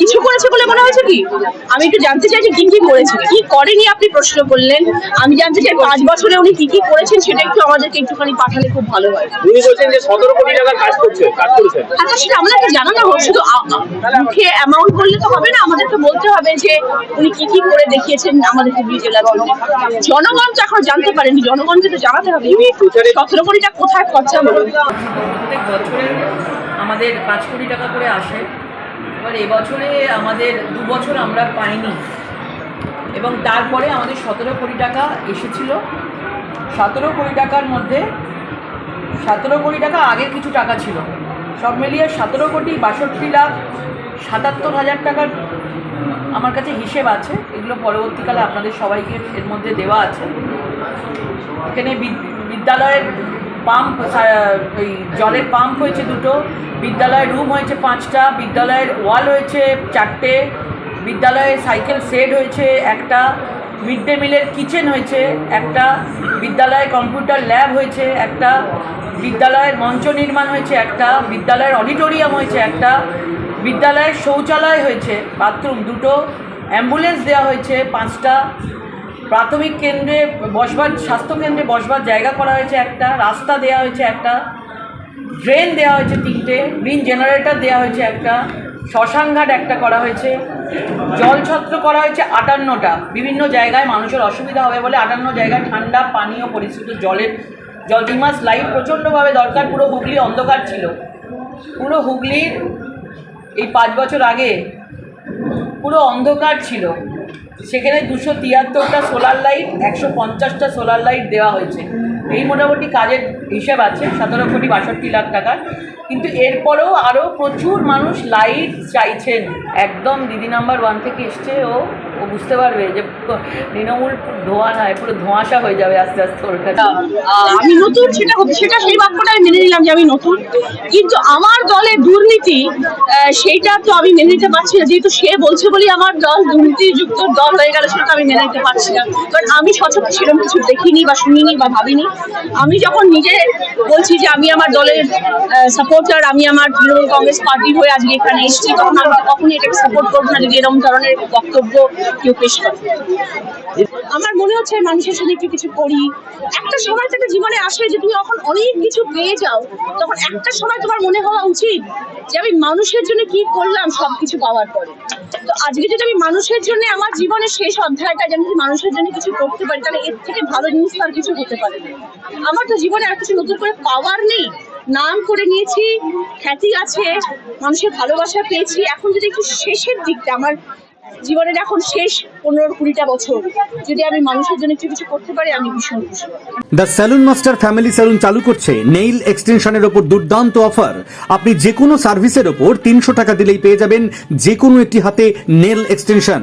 কিছু করেছে বলে মনে হয়েছে কি? আমি একটু জানতে চাই যে কি কি করেছে। কি করেনি আপনি প্রশ্ন করলেন? আমি জানতে চাই পাঁচ বছরে উনি কি কি করেছেন সেটা একটু আমাদেরকে একটুখানি পাঠালে খুব ভালো হয়। উনি বলছেন যে সতেরো কোটি টাকার কাজ করছে কাজ করেছেন। আচ্ছা সেটা আমাদেরকে জানানো হোক শুধু মুখে অ্যামাউন্ট বললে তো হবে না আমাদেরকে বলতে হবে যে উনি কি কি করে দেখিয়েছেন আমাদের হুগলি জেলার জনগণ তো এখন জানতে পারেনি জনগণকে তো জানাতে হবে। সতেরো কোটিটা কোথায় খরচা বছরে আমাদের পাঁচ কোটি টাকা করে আসে। এবার এবছরে আমাদের দু বছর আমরা পাইনি। এবং তারপরে আমাদের সতেরো কোটি টাকা এসেছিল। সতেরো কোটি টাকার মধ্যে সতেরো কোটি টাকা আগে কিছু টাকা ছিল। সব মিলিয়ে সতেরো কোটি বাষট্টি লাখ সাতাত্তর হাজার টাকার আমার কাছে হিসেব আছে। এগুলো পরবর্তীকালে আপনাদের সবাইকে এর মধ্যে দেওয়া আছে। এখানে বিদ- বিদ্যালয়ের পাম্প ওই জলের পাম্প হয়েছে দুটো, বিদ্যালয়ের রুম হয়েছে পাঁচটা, বিদ্যালয়ের ওয়াল হয়েছে চারটে বিদ্যালয়ে সাইকেল শেড হয়েছে একটা মিড ডে মিলের কিচেন হয়েছে একটা বিদ্যালয়ে কম্পিউটার ল্যাব হয়েছে একটা, বিদ্যালয়ের মঞ্চ নির্মাণ হয়েছে একটা, বিদ্যালয়ের অডিটোরিয়াম হয়েছে একটা, বিদ্যালয়ের শৌচালয় হয়েছে বাথরুম দুটো অ্যাম্বুলেন্স দেওয়া হয়েছে পাঁচটা প্রাথমিক কেন্দ্রে বসবার, স্বাস্থ্য কেন্দ্রে বসবার জায়গা করা হয়েছে একটা, রাস্তা দেওয়া হয়েছে একটা, ড্রেন দেওয়া হয়েছে তিনটে গ্রিন জেনারেটর দেওয়া হয়েছে একটা শ্মশানঘাট একটা করা হয়েছে জলছত্র করা হয়েছে আটান্নটা। বিভিন্ন জায়গায় মানুষের অসুবিধা হবে বলে আটান্ন জায়গায় ঠান্ডা, পানীয় পরিস্থিত, জলের, জল দুই মাস লাইট প্রচণ্ডভাবে দরকার, পুরো হুগলি অন্ধকার ছিল। পুরো হুগলির এই পাঁচ বছর আগে পুরো অন্ধকার ছিল। সেখানে দুশো তিয়াত্তরটা সোলার লাইট একশো পঞ্চাশটা সোলার লাইট দেওয়া হয়েছে। এই মোটামুটি কাজের হিসেব আছে, সতেরো কোটি বাষট্টি লাখ টাকার। কিন্তু এরপরেও আরও প্রচুর মানুষ লাইট চাইছেন। একদম দিদি নাম্বার ওয়ান থেকে এসছে ও। ও বুঝতে পারবে যে তৃণমূল ধোঁয়া নয়, পুরো ধোঁয়াশা হয়ে যাবে আস্তে আস্তে ওর কাছে। আমি নতুন সেটা সেটা সেই বাক্যটা আমি মেনে নিলাম যে আমি নতুন। কিন্তু আমার দলের দুর্নীতি সেইটা তো আমি মেনে নিতে পারছি না। যেহেতু সে বলছে বলেই আমার দল দুর্নীতিযুক্ত দল হয়ে গেল, সেটা আমি মেনে নিতে পারছি না। কারণ আমি সচরাচর সেরকম কিছু দেখিনি বা শুনিনি বা ভাবিনি। আমি যখন নিজে বলছি যে আমি আমার দলের সাপোর্টার আমি আমার তৃণমূল কংগ্রেস পার্টির হয়ে আজকে এখানে এসেছি, তখন আমি কখনই এটাকে সাপোর্ট করব না। যদি এরকম ধরনের বক্তব্য কেউ পেশ আমার মনে হচ্ছে মানুষের সাথে একটু কিছু করি। একটা সময় থেকে জীবনে আসে যে তুমি যখন অনেক কিছু পেয়ে যাও, তখন একটা সময় তোমার মনে হওয়া উচিত যে আমি মানুষের জন্য কি করলাম সবকিছু পাওয়ার পরে। তো আজকে যদি আমি মানুষের জন্য আমার জীবনের শেষ অধ্যায়টা যেন যদি মানুষের জন্য কিছু করতে পারি, তাহলে এর থেকে ভালো জিনিস আর কিছু হতে পারে আমার তো জীবনে আর কিছু নতুন করে পাওয়ার নেই। নাম করে নিয়েছি, খ্যাতি আছে, মানুষের ভালোবাসা পেয়েছি। এখন যদি একটু শেষের দিকটা, আমার জীবনের এখন শেষ পনেরো কুড়িটা বছর। যদি আমি মানুষের জন্য একটু কিছু করতে পারি, আমি ভীষণ খুশি। The salon master family salon চালু করছে নেইল এক্সটেনশনের ওপর দুর্দান্ত অফার আপনি যে কোনো সার্ভিসের ওপর তিনশো টাকা দিলেই পেয়ে যাবেন যে কোনো একটি হাতে নেল এক্সটেনশন